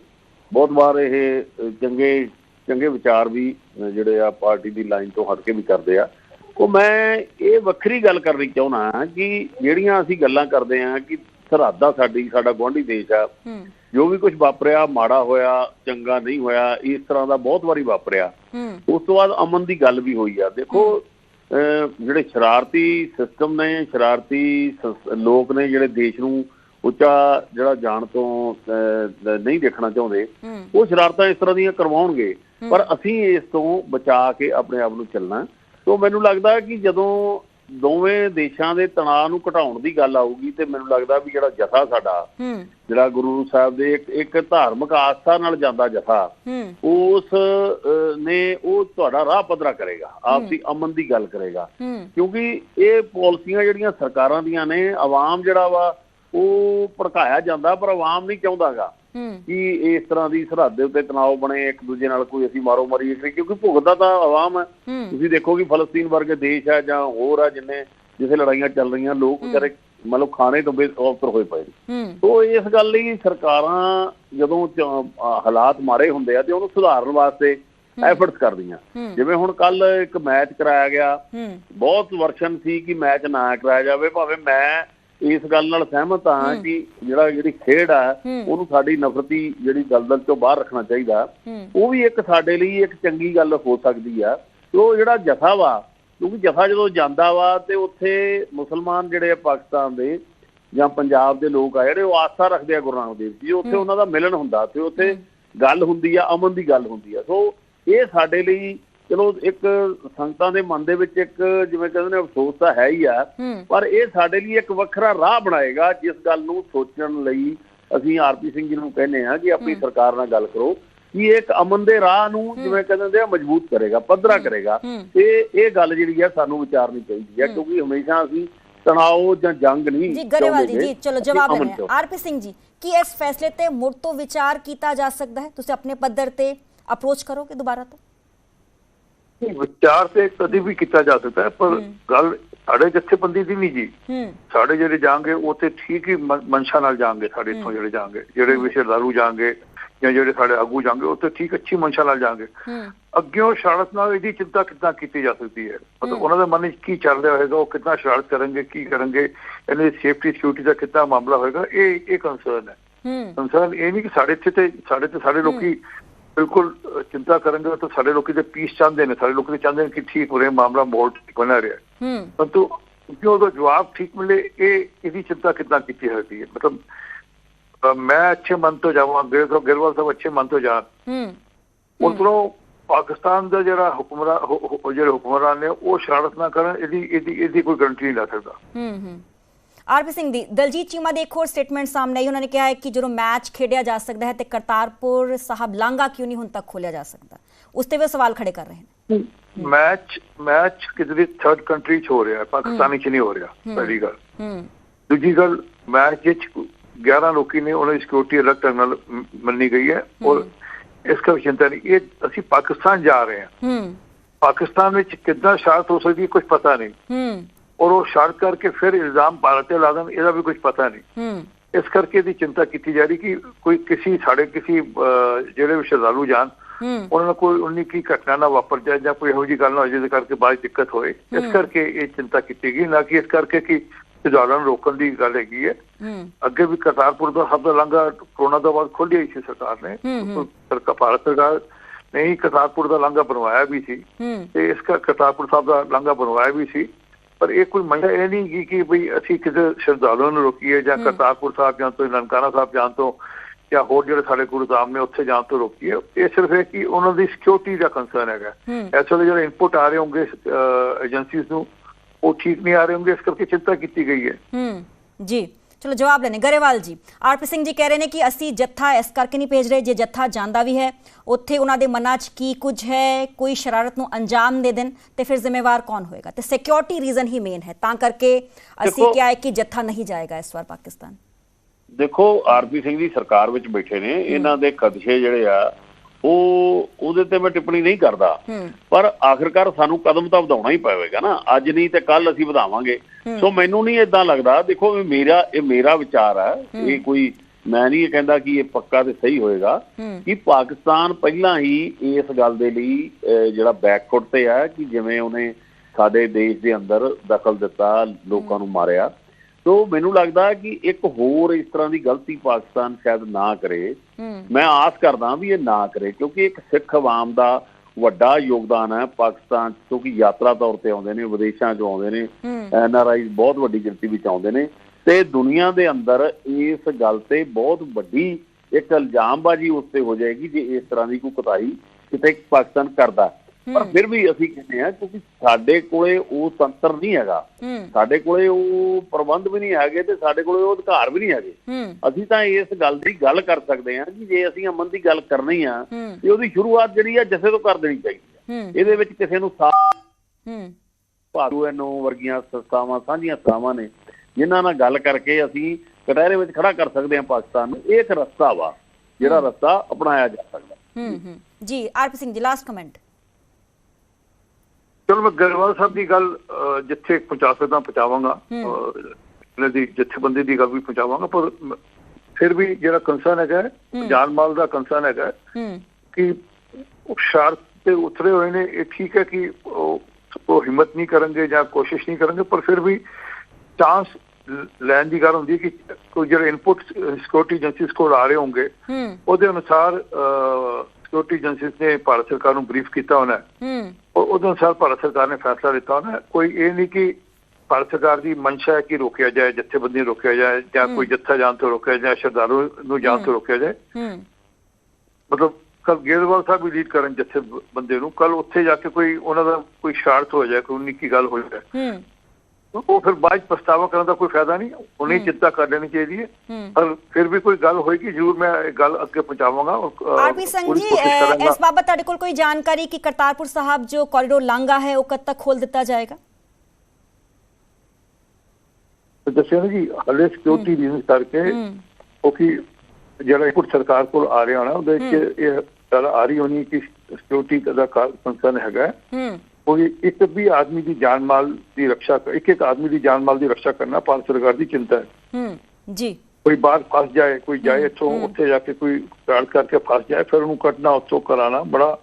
ਬਹੁਤ ਵਾਰ ਇਹ ਚੰਗੇ ਚੰਗੇ ਵਿਚਾਰ ਵੀ ਜਿਹੜੇ ਆ ਪਾਰਟੀ ਦੀ ਲਾਈਨ ਤੋਂ ਹਟ ਕੇ ਵੀ ਕਰਦੇ ਆ। ਉਹ ਮੈਂ ਇਹ ਵੱਖਰੀ ਗੱਲ ਕਰਨੀ ਚਾਹੁੰਦਾ ਕਿ ਜਿਹੜੀਆਂ ਅਸੀਂ ਗੱਲਾਂ ਕਰਦੇ ਆ ਕਿ ਸਰਹੱਦਾਂ ਸਾਡੀ ਸਾਡਾ ਗੁਆਂਢੀ ਦੇਸ਼ ਆ ਜੋ ਵੀ ਕੁਝ ਵਾਪਰਿਆ ਮਾੜਾ ਹੋਇਆ ਚੰਗਾ ਨਹੀਂ ਹੋਇਆ ਇਸ ਤਰ੍ਹਾਂ ਦਾ ਬਹੁਤ ਵਾਰੀ ਵਾਪਰਿਆ। ਉਸ ਤੋਂ ਬਾਅਦ ਅਮਨ ਦੀ ਗੱਲ ਵੀ ਹੋਈ ਆ। ਦੇਖੋ ਜਿਹੜੇ ਸ਼ਰਾਰਤੀ ਸਿਸਟਮ ਨੇ ਸ਼ਰਾਰਤੀ ਲੋਕ ਨੇ ਜਿਹੜੇ ਦੇਸ਼ ਨੂੰ ਉੱਚਾ ਜਿਹੜਾ ਜਾਣ ਤੋਂ ਨਹੀਂ ਦੇਖਣਾ ਚਾਹੁੰਦੇ ਉਹ ਸ਼ਰਾਰਤਾਂ ਇਸ ਤਰ੍ਹਾਂ ਦੀਆਂ ਕਰਵਾਉਣਗੇ। ਪਰ ਅਸੀਂ ਇਸ ਤੋਂ ਬਚਾ ਕੇ ਆਪਣੇ ਆਪ ਨੂੰ ਚੱਲਣਾ। ਤੋਂ ਮੈਨੂੰ ਲੱਗਦਾ ਕਿ ਜਦੋਂ ਦੋਵੇਂ ਦੇਸ਼ਾਂ ਦੇ ਤਣਾਅ ਨੂੰ ਘਟਾਉਣ ਦੀ ਗੱਲ ਆਊਗੀ ਤੇ ਮੈਨੂੰ ਲੱਗਦਾ ਵੀ ਜਿਹੜਾ ਜਥਾ ਸਾਡਾ ਜਿਹੜਾ ਗੁਰੂ ਸਾਹਿਬ ਦੇ ਇੱਕ ਇੱਕ ਧਾਰਮਿਕ ਆਸਥਾ ਨਾਲ ਜਾਂਦਾ ਜਥਾ ਉਸ ਨੇ ਉਹ ਤੁਹਾਡਾ ਰਾਹ ਪੱਧਰਾ ਕਰੇਗਾ ਆਪਸੀ ਅਮਨ ਦੀ ਗੱਲ ਕਰੇਗਾ। ਕਿਉਂਕਿ ਇਹ ਪਾਲਿਸੀਆਂ ਜਿਹੜੀਆਂ ਸਰਕਾਰਾਂ ਦੀਆਂ ਨੇ ਆਵਾਮ ਜਿਹੜਾ ਵਾ ਉਹ ਭੜਕਾਇਆ ਜਾਂਦਾ ਪਰ ਆਵਾਮ ਨਹੀਂ ਚਾਹੁੰਦਾਗਾ ਕਿ ਇਸ ਤਰ੍ਹਾਂ ਦੀ ਸਰਹੱਦ ਦੇ ਉੱਤੇ ਤਣਾਅ ਬਣੇ ਇੱਕ ਦੂਜੇ ਨਾਲ ਕੋਈ ਅਸੀਂ ਮਾਰੋ ਮਾਰੀ ਕਿਉਂਕਿ ਭੁਗਤਦਾ ਤਾਂ ਆਵਾਮ ਹੈ। ਤੁਸੀਂ ਦੇਖੋ ਕਿ ਫਲਸਤੀਨ ਵਰਗੇ ਦੇਸ਼ ਹੈ ਜਾਂ ਹੋਰ ਆ ਜਿੰਨੇ ਜਿੱਥੇ ਲੜਾਈਆਂ ਚੱਲ ਰਹੀਆਂ ਲੋਕ ਵਿਚਾਰੇ ਮਤਲਬ ਖਾਣੇ ਤੋਂ ਬੇਅਫਸਰ ਹੋਏ ਪਏ ਨੇ। ਤੋ ਇਸ ਗੱਲ ਲਈ ਸਰਕਾਰਾਂ ਜਦੋਂ ਹਾਲਾਤ ਮਾਰੇ ਹੁੰਦੇ ਆ ਤੇ ਉਹਨੂੰ ਸੁਧਾਰਨ ਵਾਸਤੇ ਐਫਰਟਸ ਕਰਦੀਆਂ। ਜਿਵੇਂ ਹੁਣ ਕੱਲ ਇੱਕ ਮੈਚ ਕਰਾਇਆ ਗਿਆ। ਬਹੁਤ ਵਰਸ਼ਨ ਸੀ ਕਿ ਮੈਚ ਨਾ ਕਰਾਇਆ ਜਾਵੇ ਭਾਵੇਂ ਮੈਂ ਇਸ ਗੱਲ ਨਾਲ ਸਹਿਮਤ ਹਾਂ ਕਿ ਜਿਹੜਾ ਜਿਹੜੀ ਖੇਡ ਆ। ਉਹਨੂੰ ਸਾਡੀ ਨਫ਼ਰਤੀ ਜਿਹੜੀ ਦਲਦਲ ਤੋਂ ਬਾਹਰ ਰੱਖਣਾ ਚਾਹੀਦਾ। ਉਹ ਵੀ ਇੱਕ ਸਾਡੇ ਲਈ ਇੱਕ ਚੰਗੀ ਗੱਲ ਹੋ ਸਕਦੀ ਆ। ਉਹ ਜਿਹੜਾ ਜਥਾ ਵਾ ਕਿਉਂਕਿ ਜਥਾ ਜਦੋਂ ਜਾਂਦਾ ਵਾ ਤੇ ਉੱਥੇ ਮੁਸਲਮਾਨ ਜਿਹੜੇ ਆ ਪਾਕਿਸਤਾਨ ਦੇ ਜਾਂ ਪੰਜਾਬ ਦੇ ਲੋਕ ਆ ਜਿਹੜੇ ਉਹ ਆਸਥਾ ਰੱਖਦੇ ਆ ਗੁਰੂ ਨਾਨਕ ਦੇਵ ਜੀ। ਉੱਥੇ ਉਹਨਾਂ ਦਾ ਮਿਲਣ ਹੁੰਦਾ ਤੇ ਉੱਥੇ ਗੱਲ ਹੁੰਦੀ ਆ ਅਮਨ ਦੀ ਗੱਲ ਹੁੰਦੀ ਆ। ਸੋ ਇਹ ਸਾਡੇ ਲਈ ਚਲੋ ਇੱਕ ਸੰਗਤਾਂ ਦੇ ਮਨ ਦੇ ਵਿੱਚ ਇੱਕ ਜਿਵੇਂ ਕਹਿੰਦੇ ਨੇ ਅਫਸੋਸ ਤਾਂ ਹੈ ਹੀ ਆ ਪਰ ਇਹ ਸਾਡੇ ਲਈ ਇੱਕ ਵੱਖਰਾ ਰਾਹ ਬਣਾਏਗਾ ਜਿਸ ਗੱਲ ਨੂੰ ਸੋਚਣ ਲਈ ਅਸੀਂ ਆਰਪੀ ਸਿੰਘ ਜੀ ਨੂੰ ਕਹਿੰਦੇ ਆ ਕਿ ਆਪਣੀ ਸਰਕਾਰ ਨਾਲ ਗੱਲ ਕਰੋ ਕਿ ਇੱਕ ਅਮਨ ਦੇ ਰਾਹ ਨੂੰ ਜਿਵੇਂ ਕਹਿੰਦੇ ਆ ਮਜ਼ਬੂਤ ਕਰੇਗਾ ਪੱਧਰਾ ਕਰੇਗਾ। ਤੇ ਇਹ ਗੱਲ ਜਿਹੜੀ ਆ ਸਾਨੂੰ ਵਿਚਾਰਨੀ ਚਾਹੀਦੀ ਹੈ। ਕਿਉਂਕਿ ਹਮੇਸ਼ਾ ਅਸੀਂ ਤਣਾਅ ਜਾਂ ਜੰਗ ਨਹੀਂ ਜੀ ਗਰੇਵਾਲ ਜੀ ਜੀ ਚਲੋ ਜਵਾਬ ਚਾਹੁੰਦੇ। ਆਰਪੀ ਸਿੰਘ ਜੀ ਕੀ ਇਸ ਫੈਸਲੇ ਤੇ ਮੁੜ ਤੋਂ ਵਿਚਾਰ ਕੀਤਾ ਜਾ ਸਕਦਾ ਹੈ? ਤੁਸੀਂ ਆਪਣੇ ਪੱਧਰ ਤੇ ਅਪਰੋਚ ਕਰੋਗੇ ਦੁਬਾਰਾ ਤੋਂ? ਵਿਚਾਰ ਤੇ ਕਦੀ ਵੀ ਕੀਤਾ ਜਾ ਸਕਦਾ ਹੈ ਪਰ ਗੱਲ ਸਾਡੇ ਜਥੇਬੰਦੀ ਦੀ ਨਹੀਂ ਜੀ। ਸਾਡੇ ਜਿਹੜੇ ਜਾਣਗੇ ਉਹ ਤੇ ਠੀਕ ਹੀ ਮਨ- ਮਨਸ਼ਾ ਨਾਲ ਜਾਣਗੇ ਸਾਡੇ ਇੱਥੋਂ ਜਿਹੜੇ ਜਾਣਗੇ ਜਿਹੜੇ ਵੀ ਸ਼ਰਧਾਲੂ ਜਾਣਗੇ ਜਾਂ ਜਿਹੜੇ ਸਾਡੇ ਆਗੂ ਜਾਣਗੇ ਉਹ ਤੇ ਠੀਕ ਅੱਛੀ ਮਨਸ਼ਾ ਨਾਲ ਜਾਣਗੇ। ਅੱਗਿਓਂ ਸ਼ਰਾਰਤ ਨਾਲ ਇਹਦੀ ਚਿੰਤਾ ਕਿੱਦਾਂ ਕੀਤੀ ਜਾ ਸਕਦੀ ਹੈ? ਮਤਲਬ ਉਹਨਾਂ ਦੇ ਮਨ ਵਿੱਚ ਕੀ ਚੱਲ ਰਿਹਾ ਹੋਏਗਾ ਉਹ ਕਿੰਨਾ ਸ਼ਰਾਰਤ ਕਰਨਗੇ ਕੀ ਕਰਨਗੇ ਇਹਨਾਂ ਦੀ ਸੇਫਟੀ ਸਿਕਿਉਰਿਟੀ ਦਾ ਕਿੰਨਾ ਮਾਮਲਾ ਹੋਏਗਾ ਇਹ ਇਹ ਕੰਸਰਨ ਹੈ। ਹੂੰ। ਕੰਸਰਨ ਇਹ ਨਹੀਂ ਕਿ ਸਾਡੇ ਇੱਥੇ ਤੇ ਸਾਡੇ ਤੇ ਸਾਡੇ ਲੋਕੀ ਬਿਲਕੁਲ ਚਿੰਤਾ ਕਰਨਗੇ ਤਾਂ ਸਾਡੇ ਲੋਕੀ ਤੇ ਪੀਸ ਚਾਹੁੰਦੇ ਨੇ ਸਾਡੇ ਲੋਕੀ ਚਾਹੁੰਦੇ ਨੇ ਕਿ ਠੀਕ ਹੋ ਰਿਹਾ ਮਾਮਲਾ ਮੋੜ ਬਣਾ ਰਿਹਾ ਹੂੰ। ਪਰੰਤੂ ਕਿਉਂ ਉਹਦਾ ਜਵਾਬ ਠੀਕ ਮਿਲੇ ਇਹ ਇਹਦੀ ਚਿੰਤਾ ਕਿੱਦਾਂ ਕੀਤੀ ਹੋਈ ਹੈ ਮਤਲਬ ਮੈਂ ਅੱਛੇ ਮਨ ਤੋਂ ਜਾਵਾਂ ਗਿਰਵਾਲ ਗਿਰਵਾਲ ਸਾਹਿਬ ਅੱਛੇ ਮਨ ਤੋਂ ਜਾਣ। ਹੂੰ। ਉਧਰੋਂ ਪਾਕਿਸਤਾਨ ਦਾ ਜਿਹੜਾ ਹੁਕਮਰਾਨ ਜਿਹੜੇ ਹੁਕਮਰਾਨ ਨੇ ਉਹ ਸ਼ਰਾਰਤ ਨਾ ਕਰਨ ਇਹਦੀ ਇਹਦੀ ਇਹਦੀ ਕੋਈ ਗਰੰਟੀ ਨਹੀਂ ਲੈ ਸਕਦਾ। ਹੂੰ ਹੂੰ। ਆਰਪੀ ਸਿੰਘ ਦੀ ਦਲਜੀਤ ਚੀਮਾ ਦੇ ਇੱਕ ਹੋਰ ਸਟੇਟਮੈਂਟ ਸਾਹਮਣੇ ਆਈ ਉਹਨਾਂ ਨੇ ਕਿਹਾ ਹੈ ਕਿ ਜਦੋਂ ਮੈਚ ਖੇਡਿਆ ਜਾ ਸਕਦਾ ਹੈ ਤੇ ਕਰਤਾਰਪੁਰ ਸਾਹਿਬ ਲਾਂਘਾ ਕਿਉਂ ਨਹੀਂ ਹੁਣ ਤੱਕ ਖੋਲਿਆ ਜਾ ਸਕਦਾ ਉਸ ਤੇ ਵੀ ਸਵਾਲ ਖੜੇ ਕਰ ਰਹੇ ਨੇ ਮੈਚ ਮੈਚ ਕਿਤੇ ਥਰਡ ਕੰਟਰੀ ਚ ਹੋ ਰਿਹਾ ਹੈ ਪਾਕਿਸਤਾਨੀ ਚ ਨਹੀਂ ਹੋ ਰਿਹਾ ਪਹਿਲੀ ਗੱਲ ਹੂੰ ਦੂਜੀ ਗੱਲ ਮੈਚ ਵਿੱਚ 11 ਲੋਕੀ ਨੇ ਉਹਨਾਂ ਦੀ ਸਿਕਿਉਰਿਟੀ ਅਲੱਗ ਢੰਗ ਨਾਲ ਮੰਨੀ ਗਈ ਹੈ ਔਰ ਇਸ ਦਾ ਵੀ ਚਿੰਤਾ ਨਹੀਂ ਇਹ ਅਸੀਂ ਪਾਕਿਸਤਾਨ ਜਾ ਰਹੇ ਹਾਂ ਹੂੰ ਪਾਕਿਸਤਾਨ ਵਿੱਚ ਕਿੱਦਾਂ ਸ਼ਾਰਤ ਹੋ ਸਕਦੀ ਹੈ ਕੁਝ ਪਤਾ ਨਹੀਂ ਹੂੰ ਔਰ ਉਹ ਸ਼ਾਰਤ ਕਰਕੇ ਫਿਰ ਇਲਜ਼ਾਮ ਭਾਰਤ ਤੇ ਲਾ ਦੇਣ ਇਹਦਾ ਵੀ ਕੁਝ ਪਤਾ ਨਹੀਂ। ਹੂੰ। ਇਸ ਕਰਕੇ ਇਹਦੀ ਚਿੰਤਾ ਕੀਤੀ ਜਾ ਰਹੀ ਕਿ ਕੋਈ ਕਿਸੇ ਸਾਡੇ ਕਿਸੇ ਜਿਹੜੇ ਵੀ ਸ਼ਰਧਾਲੂ ਜਾਣ ਹੂੰ। ਉਹਨਾਂ ਨਾਲ ਕੋਈ ਉਨੀ ਕੀ ਘਟਨਾ ਨਾ ਵਾਪਰ ਜਾਏ ਜਾਂ ਕੋਈ ਇਹੋ ਜਿਹੀ ਗੱਲ ਨਾ ਹੋ ਜਿਹਦੇ ਕਰਕੇ ਬਾਅਦ ਦਿੱਕਤ ਹੋਏ। ਇਸ ਕਰਕੇ ਇਹ ਚਿੰਤਾ ਕੀਤੀ ਗਈ ਨਾ ਕਿ ਇਸ ਕਰਕੇ ਕਿ ਨੂੰ ਰੋਕਣ ਦੀ ਗੱਲ ਹੈਗੀ ਹੈ। ਹੂੰ। ਅੱਗੇ ਵੀ ਕਰਤਾਰਪੁਰ ਦਾ ਦਾ ਲਾਂਘਾ ਕਰੋਨਾ ਤੋਂ ਬਾਅਦ ਖੋਲ੍ਹਿਆ ਹੀ ਸੀ ਸਰਕਾਰ ਨੇ। ਸਰਕਾਰ ਭਾਰਤ ਸਰਕਾਰ ਨੇ ਹੀ ਕਰਤਾਰਪੁਰ ਦਾ ਲਾਂਘਾ ਬਣਵਾਇਆ ਵੀ ਸੀ। ਤੇ ਇਸ ਕਰ ਕਰਤਾਰਪੁਰ ਸਾਹਿਬ ਦਾ ਲਾਂਘਾ ਬਣਵਾਇਆ ਵੀ ਸੀ। ਪਰ ਇਹ ਕੋਈ ਮੰਨਿਆ ਇਹ ਨਹੀਂ ਕਿ ਬਈ ਅਸੀਂ ਕਿਸੇ ਸ਼ਰਧਾਲੂਆਂ ਨੂੰ ਰੋਕੀਏ ਜਾਂ ਕਰਤਾਰਪੁਰ ਸਾਹਿਬ ਜਾਂ ਤੋਂ ਨਨਕਾਣਾ ਸਾਹਿਬ ਜਾਣ ਤੋਂ ਜਾਂ ਹੋਰ ਜਿਹੜੇ ਸਾਡੇ ਗੁਰੂਧਾਮ ਨੇ ਉੱਥੇ ਜਾਣ ਤੋਂ ਰੋਕੀਏ। ਇਹ ਸਿਰਫ ਇਹ ਕਿ ਉਹਨਾਂ ਦੀ ਸਿਕਿਉਰਿਟੀ ਦਾ ਕੰਸਰਨ ਹੈਗਾ। ਇਸ ਵੇਲੇ ਜਿਹੜੇ ਇਨਪੁਟ ਆ ਰਹੇ ਹੋਣਗੇ ਏਜੰਸੀਜ਼ ਨੂੰ ਉਹ ਠੀਕ ਨਹੀਂ ਆ ਰਹੇ ਹੋਣਗੇ ਇਸ ਕਰਕੇ ਚਿੰਤਾ ਕੀਤੀ ਗਈ ਹੈ। ਹੂੰ। ਜੀ। ਚਲੋ ਜਵਾਬ ਲੈਣੇ ਗਰੇਵਾਲ ਜੀ। ਆਰਪੀ ਸਿੰਘ ਜੀ ਕਹਿ ਰਹੇ ਨੇ ਕਿ ਅਸੀਂ ਜੱਥਾ ਇਸ ਕਰਕੇ ਨਹੀਂ ਭੇਜ ਰਹੇ ਜੇ ਜੱਥਾ ਜਾਂਦਾ ਵੀ ਹੈ ਉੱਥੇ ਉਹਨਾਂ ਦੇ ਮਨਾਂ 'ਚ ਕੀ ਕੁਝ ਹੈ ਕੋਈ ਸ਼ਰਾਰਤ ਨੂੰ ਅੰਜਾਮ ਦੇ ਦੇਣ ਤੇ ਫਿਰ ਜ਼ਿੰਮੇਵਾਰ ਕੌਣ ਹੋਏਗਾ? ਤੇ ਸਿਕਿਉਰਿਟੀ ਰੀਜ਼ਨ ਹੀ ਮੇਨ ਹੈ। ਤਾਂ ਕਰਕੇ ਅਸੀਂ ਕਿਹਾ ਹੈ ਕਿ ਜੱਥਾ ਨਹੀਂ ਜਾਏਗਾ ਇਸ ਵਾਰ ਪਾਕਿਸਤਾਨ। ਦੇਖੋ ਆਰਪੀ ਸਿੰਘ ਜੀ ਸਰਕਾਰ ਵਿੱਚ ਬੈਠੇ ਨੇ। ਇਹਨਾਂ ਦੇ ਖਦਸ਼ੇ ਜਿਹੜੇ ਆ ਉਹ ਉਹਦੇ ਤੇ ਮੈਂ ਟਿੱਪਣੀ ਨਹੀਂ ਕਰਦਾ। ਪਰ ਆਖਿਰਕਾਰ ਸਾਨੂੰ ਕਦਮ ਤਾਂ ਵਧਾਉਣਾ ਹੀ ਪਵੇਗਾ ਨਾ। ਅੱਜ ਨਹੀਂ ਤੇ ਕੱਲ ਅਸੀਂ ਵਧਾਵਾਂਗੇ। ਸੋ ਮੈਨੂੰ ਨਹੀਂ ਇਦਾਂ ਲੱਗਦਾ। ਦੇਖੋ ਇਹ ਮੇਰਾ ਇਹ ਮੇਰਾ ਵਿਚਾਰ ਹੈ। ਇਹ ਕੋਈ ਮੈਂ ਨਹੀਂ ਇਹ ਕਹਿੰਦਾ ਕਿ ਇਹ ਪੱਕਾ ਤੇ ਸਹੀ ਹੋਏਗਾ ਕਿ ਪਾਕਿਸਤਾਨ ਪਹਿਲਾਂ ਹੀ ਇਸ ਗੱਲ ਦੇ ਲਈ ਜਿਹੜਾ ਬੈਕਫੁੱਟ ਤੇ ਹੈ ਕਿ ਜਿਵੇਂ ਉਹਨੇ ਸਾਡੇ ਦੇਸ਼ ਦੇ ਅੰਦਰ ਦਖਲ ਦਿੱਤਾ ਲੋਕਾਂ ਨੂੰ ਮਾਰਿਆ। ਸੋ ਮੈਨੂੰ ਲੱਗਦਾ ਕਿ ਇੱਕ ਹੋਰ ਇਸ ਤਰ੍ਹਾਂ ਦੀ ਗਲਤੀ ਪਾਕਿਸਤਾਨ ਸ਼ਾਇਦ ਨਾ ਕਰੇ। ਮੈਂ ਆਸ ਕਰਦਾ ਵੀ ਇਹ ਨਾ ਕਰੇ ਕਿਉਂਕਿ ਇੱਕ ਸਿੱਖ ਆਵਾਮ ਦਾ ਵੱਡਾ ਯੋਗਦਾਨ ਹੈ ਪਾਕਿਸਤਾਨ ਕਿਉਂਕਿ ਯਾਤਰਾ ਤੌਰ ਤੇ ਆਉਂਦੇ ਨੇ ਵਿਦੇਸ਼ਾਂ 'ਚੋਂ ਆਉਂਦੇ ਨੇ ਐਨ ਆਰ ਆਈ ਬਹੁਤ ਵੱਡੀ ਗਿਣਤੀ ਵਿੱਚ ਆਉਂਦੇ ਨੇ ਤੇ ਦੁਨੀਆ ਦੇ ਅੰਦਰ ਇਸ ਗੱਲ ਤੇ ਬਹੁਤ ਵੱਡੀ ਇੱਕ ਇਲਜ਼ਾਮਬਾਜ਼ੀ ਉਸ ਤੇ ਹੋ ਜਾਏਗੀ ਜੇ ਇਸ ਤਰ੍ਹਾਂ ਦੀ ਕੋਈ ਕੁਤਾਹੀ ਕਿਤੇ ਪਾਕਿਸਤਾਨ ਕਰਦਾ। ਪਰ ਫਿਰ ਵੀ ਅਸੀਂ ਕਹਿੰਦੇ ਆ ਕਿਉਂਕਿ ਸਾਡੇ ਕੋਲੇ ਉਹ ਤੰਤਰ ਨਹੀਂ ਹੈਗਾ। ਸਾਡੇ ਕੋਲੇ ਉਹ ਪ੍ਰਬੰਧ ਵੀ ਨਹੀਂ ਹੈਗੇ ਤੇ ਸਾਡੇ ਕੋਲੇ ਉਹ ਅਧਿਕਾਰ ਵੀ ਨਹੀਂ ਹੈਗੇ। ਅਸੀਂ ਤਾਂ ਇਸ ਗੱਲ ਦੀ ਗੱਲ ਕਰ ਸਕਦੇ ਹਾਂ ਕਿ ਜੇ ਅਸੀਂ ਅਮਨ ਦੀ ਗੱਲ ਕਰਨੀ ਆ ਤੇ ਉਹਦੀ ਸ਼ੁਰੂਆਤ ਜਿਹੜੀ ਆ ਜਥੇ ਤੋਂ ਕਰ ਦੇਣੀ ਚਾਹੀਦੀ ਹੂੰ। ਇਹਦੇ ਵਿੱਚ ਕਿਸੇ ਨੂੰ ਸਾਥ ਭਾਰੂ ਐਨੋ ਵਰਗੀਆਂ ਸੰਸਥਾਵਾਂ ਸਾਂਝੀਆਂ ਸੰਸਥਾਵਾਂ ਨੇ ਜਿਨ੍ਹਾਂ ਨਾਲ ਗੱਲ ਕਰਕੇ ਅਸੀਂ ਕਟਹਿਰੇ ਵਿੱਚ ਖੜਾ ਕਰ ਸਕਦੇ ਹਾਂ ਪਾਕਿਸਤਾਨ ਨੂੰ। ਇਹ ਇੱਕ ਰਸਤਾ ਵਾ ਜਿਹੜਾ ਰਸਤਾ ਅਪਣਾਇਆ ਜਾ ਸਕਦਾ। ਹੂੰ ਹੂੰ। ਜੀ RP Singh ji last comment ਚਲੋ ਮੈਂ ਗਰਵਾਲ ਸਾਹਿਬ ਦੀ ਗੱਲ ਜਿੱਥੇ ਪਹੁੰਚਾ ਸਕਦਾ ਪਹੁੰਚਾਵਾਂਗਾ। ਇਹਨਾਂ ਦੀ ਜਥੇਬੰਦੀ ਦੀ ਗੱਲ ਵੀ ਪਹੁੰਚਾਵਾਂਗਾ ਪਰ ਫਿਰ ਵੀ ਜਿਹੜਾ ਕੰਸਰਨ ਹੈਗਾ ਜਾਨ ਮਾਲ ਦਾ ਕੰਸਰਨ ਹੈਗਾ ਕਿ ਸ਼ਰਤ ਤੇ ਉਤਰੇ ਹੋਏ ਨੇ ਇਹ ਠੀਕ ਹੈ ਕਿ ਉਹ ਹਿੰਮਤ ਨਹੀਂ ਕਰਨਗੇ ਜਾਂ ਕੋਸ਼ਿਸ਼ ਨਹੀਂ ਕਰਨਗੇ ਪਰ ਫਿਰ ਵੀ ਚਾਂਸ ਲੈਣ ਦੀ ਗੱਲ ਹੁੰਦੀ ਹੈ ਕਿ ਕੋਈ ਜਿਹੜੇ ਇਨਪੁਟ ਸਿਕਿਉਰਿਟੀ ਏਜੰਸੀਜ਼ ਕੋਲ ਆ ਰਹੇ ਹੋਣਗੇ ਉਹਦੇ ਅਨੁਸਾਰ ਸਿਕਿਉਰਿਟੀ ਏਜੰਸੀਜ਼ ਨੇ ਭਾਰਤ ਸਰਕਾਰ ਨੂੰ ਬਰੀਫ ਕੀਤਾ ਹੋਣਾ ਹੈ। ਉਹਦੇ ਅਨੁਸਾਰ ਭਾਰਤ ਸਰਕਾਰ ਨੇ ਫੈਸਲਾ ਲਿੱਤਾ ਹੋਣਾ। ਕੋਈ ਇਹ ਨਹੀਂ ਕਿ ਭਾਰਤ ਸਰਕਾਰ ਦੀ ਮਨਸ਼ਾ ਹੈ ਕਿ ਰੋਕਿਆ ਜਾਏ ਜਥੇਬੰਦੀ ਨੂੰ ਰੋਕਿਆ ਜਾਏ ਜਾਂ ਕੋਈ ਜੱਥਾ ਜਾਣ ਤੋਂ ਰੋਕਿਆ ਜਾਏ ਸ਼ਰਧਾਲੂ ਨੂੰ ਜਾਣ ਤੋਂ ਰੋਕਿਆ ਜਾਏ। ਹੂੰ। ਮਤਲਬ ਕੱਲ ਗੇਰਵਾਲ ਸਾਹਿਬ ਵੀ ਲੀਡ ਕਰਨ ਜੱਥੇ ਬੰਦੇ ਨੂੰ। ਕੱਲ ਉੱਥੇ ਜਾ ਕੇ ਕੋਈ ਉਹਨਾਂ ਦਾ ਕੋਈ ਸ਼ਾਰਟ ਹੋ ਜਾਏ ਕੋਈ ਨਿੱਕੀ ਗੱਲ ਹੋ ਜਾਏ। ਹੂੰ। ਉਹ ਫਿਰ ਬਾਅਦ ਪਛਤਾਵਾ ਕਰਨ ਦਾ ਕੋਈ ਫਾਇਦਾ ਨਹੀਂ। ਉਹਨੇ ਚਿੰਤਾ ਕਰ ਲੈਣੀ ਚਾਹੀਦੀ ਹੈ। ਪਰ ਫਿਰ ਵੀ ਕੋਈ ਗੱਲ ਹੋਏਗੀ ਜ਼ਰੂਰ ਮੈਂ ਇਹ ਗੱਲ ਅੱਗੇ ਪਹੁੰਚਾਵਾਂਗਾ। ਔਰ, ਆਰਪੀ ਸਿੰਘ ਜੀ। ਇਸ ਬਾਬਤ ਤੁਹਾਡੇ ਕੋਲ ਕੋਈ ਜਾਣਕਾਰੀ ਕਿ ਕਰਤਾਰਪੁਰ ਸਾਹਿਬ ਜੋ ਕੋਰੀਡੋਰ ਲਾਂਘਾ ਹੈ ਉਹ ਕਦ ਤੱਕ ਖੋਲ ਦਿੱਤਾ ਜਾਏਗਾ? ਦੱਸਿਆ ਜੀ ਹਲੇ ਸਿਕਿਉਰਿਟੀ ਰੀਜ਼ਨ ਕਰਕੇ ਹੂੰ। ਕਿਉਂਕਿ ਜਿਹੜਾ ਇਨਪੁਟ ਸਰਕਾਰ ਕੋਲ ਆ ਰਿਹਾ ਹੋਣਾ ਉਹਦੇ ਵਿੱਚ ਇਹ ਗੱਲ ਆ ਰਹੀ ਹੋਣੀ ਕਿ ਸਿਕਿਉਰਿਟੀ ਦਾ ਕੰਸਰਨ ਹੈਗਾ ਹੈ। ਹੂੰ ਕੋਈ ਇੱਕ ਵੀ ਆਦਮੀ ਦੀ ਜਾਨ ਮਾਲ ਦੀ ਰੱਖਿਆ ਇੱਕ ਇੱਕ ਆਦਮੀ ਦੀ ਜਾਨ ਮਾਲ ਦੀ ਰੱਖਿਆ ਕਰਨਾ ਭਾਰਤ ਸਰਕਾਰ ਦੀ ਚਿੰਤਾ ਹੈ। ਹੂੰ ਜੀ। ਕੋਈ ਬਾਹਰ ਫਸ ਜਾਏ ਕੋਈ ਜਾਏ ਇੱਥੋਂ ਉੱਥੇ ਜਾ ਕੇ ਕੋਈ ਕਾਰਡ ਕਰਕੇ ਫਸ ਜਾਏ ਫਿਰ ਉਹਨੂੰ ਕੱਢਣਾ ਉੱਥੋਂ ਕਰਾਣਾ ਬੜਾ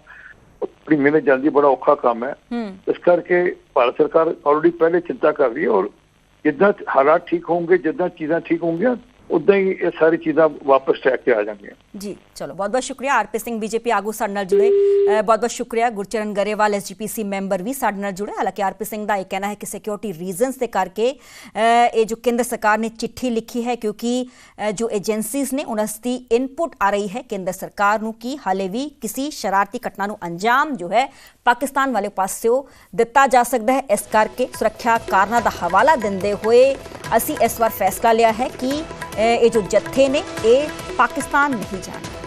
ਬੜੀ ਮਿਹਨਤ ਜਾਂਦੀ ਬੜਾ ਔਖਾ ਕੰਮ ਹੈ। ਹੂੰ। ਇਸ ਕਰਕੇ ਭਾਰਤ ਸਰਕਾਰ ਆਲਰੇਡੀ ਪਹਿਲੇ ਚਿੰਤਾ ਕਰ ਰਹੀ ਹੈ ਔਰ ਜਿੱਦਾਂ ਹਾਲਾਤ ਠੀਕ ਹੋਣਗੇ ਜਿੱਦਾਂ ਚੀਜ਼ਾਂ ਠੀਕ ਹੋਣਗੀਆਂ ਉਦਾਂ ਹੀ ਇਹ ਸਾਰੀ ਚੀਜ਼ਾਂ ਵਾਪਸ ਟਰੈਕ ਤੇ ਆ ਜਾਣਗੀਆਂ ਜੀ, ਚਲੋ, ਬਹੁਤ ਬਹੁਤ ਸ਼ੁਕਰੀਆ। ਆਰਪੀ ਸਿੰਘ ਬੀਜੇਪੀ ਆਗੂ ਸਾਡੇ ਨਾਲ ਜੁੜੇ। ਬਹੁਤ ਬਹੁਤ ਸ਼ੁਕਰੀਆ। ਗੁਰਚਰਨ ਗਰੇਵਾਲ ਐਸਜੀਪੀਸੀ ਮੈਂਬਰ ਵੀ ਸਾਡੇ ਨਾਲ ਜੁੜੇ। ਹਾਲਾਂਕਿ ਆਰਪੀ ਸਿੰਘ ਦਾ ਇਹ ਕਹਿਣਾ ਹੈ ਕਿ ਸਿਕਿਉਰਿਟੀ ਰੀਜ਼ਨਸ ਦੇ ਕਰਕੇ ਇਹ ਜੋ ਕੇਂਦਰ ਸਰਕਾਰ ਨੇ ਚਿੱਠੀ ਲਿਖੀ ਹੈ, ਕਿਉਂਕਿ ਜੋ ਏਜੰਸੀਜ਼ ਨੇ, ਉਹਨਾਂ ਦੀ ਇਨਪੁਟ ਆ ਰਹੀ ਹੈ ਕੇਂਦਰ ਸਰਕਾਰ ਨੂੰ ਕਿ ਹਾਲੇ ਵੀ ਕਿਸੇ ਸ਼ਰਾਰਤੀ ਘਟਨਾ ਨੂੰ ਅੰਜਾਮ ਜੋ ਹੈ, ਪਾਕਿਸਤਾਨ ਵਾਲੇ ਪਾਸਿਓਂ ਦਿੱਤਾ ਜਾ ਸਕਦਾ ਹੈ। ਇਸ ਕਰਕੇ ਸੁਰੱਖਿਆ ਕਾਰਨਾਂ ਦਾ ਹਵਾਲਾ ਦਿੰਦੇ ਹੋਏ ਅਸੀਂ ਇਸ ਵਾਰ ਫੈਸਲਾ ਲਿਆ ਹੈ ਕਿ ਇਹ ਜੋ ਜੱਥੇ ਨੇ ਇਹ ਪਾਕਿਸਤਾਨ ਨਹੀਂ ਜਾਣਗੇ